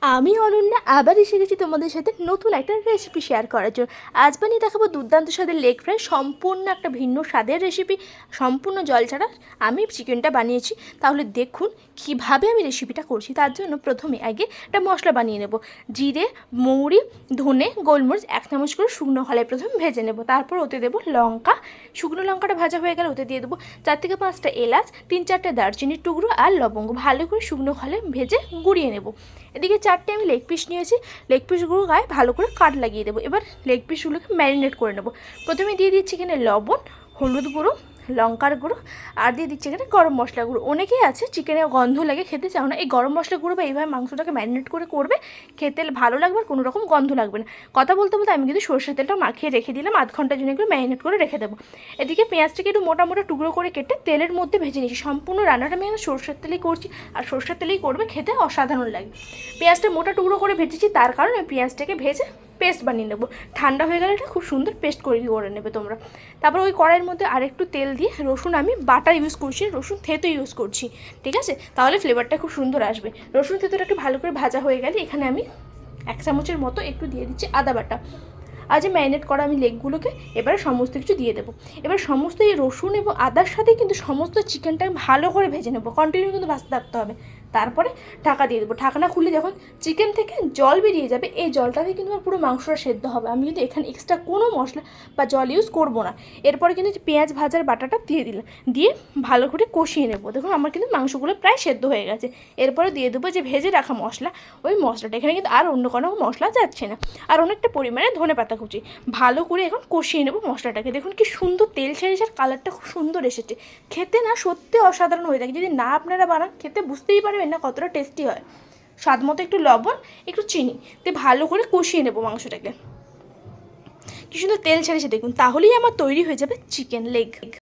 আমি, অনন্যা, আবার এসে গেছি তোমাদের সাথে নতুন একটা রেসিপি শেয়ার করার জন্য। আজ বানিয়ে দেখাবো দুর্দান্ত স্বাদের লেগ ফ্রাই সম্পূর্ণ একটা ভিন্ন স্বাদের রেসিপি সম্পূর্ণ জল ছাড়া আমি চিকেনটা বানিয়েছি। তাহলে দেখুন কীভাবে আমি রেসিপিটা করছি। তার জন্য প্রথমে আগে একটা মশলা বানিয়ে নেব। জিরে, মৌরি, ধনে, গোলমরিচ, এক চামচ করে শুকনো হলে প্রথমে ভেজে নেব। তারপর ওতে দেবো লঙ্কা। শুকনো লঙ্কাটা ভাজা হয়ে গেলে ওতে দিয়ে দেবো চার থেকে পাঁচটা এলাচ, তিন চারটে দারচিনির টুকরো আর লবঙ্গ। ভালো করে শুকনো হলে ভেজে গুঁড়িয়ে নেব। এদিকে চারটে আমি লেগ পিস নিয়েছি। লেগ পিসগুলো গায়ে ভালো করে কাট লাগিয়ে দেবো। এবার লেগ পিসগুলোকে ম্যারিনেট করে নেব। প্রথমে দিয়ে দিচ্ছি এখানে লবণ, হলুদ গুঁড়ো লঙ্কার গুঁড়ো আর দিয়ে দিচ্ছি এখানে গরম মশলা গুঁড়ো। অনেকেই আছে, চিকেনে গন্ধ লাগে খেতে চাও না। এই গরম মশলা গুঁড়ো বা এইভাবে মাংসটাকে ম্যারিনেট করে করবে, খেতে ভালো লাগবে আর কোনো রকম গন্ধ লাগবে না। কথা বলতে বলতে আমি কিন্তু সর্ষের তেলটা মাখিয়ে রেখে দিলাম, আধ ঘণ্টার জন্য এগুলো ম্যারিনেট করে রেখে দেবো। এদিকে পেঁয়াজটাকে একটু মোটা মোটা টুকরো করে কেটে তেলের মধ্যে ভেজে নিয়েছি। সম্পূর্ণ রান্নাটা আমি এখানে সর্ষের তেলেই করছি আর সর্ষের তেলেই করবে, খেতে অসাধারণ লাগে। পেঁয়াজটা মোটা টুকরো করে ভেজেছি, তার কারণে পেঁয়াজটাকে ভেজে পেস্ট বানিয়ে নেব। ঠান্ডা হয়ে গেলে এটা খুব সুন্দর পেস্ট করে করে নেবে তোমরা। তারপর ওই কড়াইয়ের মধ্যে আরেকটু তেল দিয়ে রসুন আমি বাটা ইউজ করছি, রসুন থেতো ইউজ করছি, ঠিক আছে? তাহলে ফ্লেভারটা খুব সুন্দর আসবে। রসুন থেতোটা একটু ভালো করে ভাজা হয়ে গেলে এখানে আমি এক চামচের মতো একটু দিয়ে দিচ্ছি আদা বাটা। আজ ম্যারিনেট করা আমি লেগগুলোকে এবারে সমস্ত কিছু দিয়ে দেবো। এবার সমস্ত এই রসুন এবং আদার সাথে কিন্তু সমস্ত চিকেনটা আমি ভালো করে ভেজে নেব। কন্টিনিউ কিন্তু ভাজতে থাকতে হবে। তারপরে ঢাকা দিয়ে দেবো। ঢাকনা খুলে যখন চিকেন থেকে জল বেরিয়ে যাবে, এই জলটাতে কিন্তু আমার পুরো মাংসটা সেদ্ধ হবে। আমি কিন্তু এখানে এক্সট্রা কোনো মশলা বা জল ইউজ করব না। এরপরে কিন্তু পেঁয়াজ ভাজার বাটাটা দিয়ে দিলাম। দিয়ে ভালো করে কষিয়ে নেব। দেখুন, আমার কিন্তু মাংসগুলো প্রায় সেদ্ধ হয়ে গেছে। এরপরে দিয়ে দেবো যে ভেজে রাখা মশলা। ওই মশলাটা এখানে কিন্তু আর অন্য কোনো মশলা যাচ্ছে না। আর অনেকটা পরিমাণে ধনে পাতা কুচি। ভালো করে এখন কষিয়ে নেব মশলাটাকে। দেখুন কি সুন্দর তেল আর কালারটা খুব সুন্দর এসেছে। খেতে না সত্যি অসাধারণ হয়ে থাকে। যদি না আপনারা বানান, খেতে বুঝতেই পারবেন না কতটা টেস্টি হয়। স্বাদ মতো একটু লবণ, একটু চিনি, দিয়ে ভালো করে কষিয়ে নেব মাংসটাকে। কি সুন্দর তেল ছেড়েছে, দেখুন। তাহলেই আমার তৈরি হয়ে যাবে চিকেন লেগ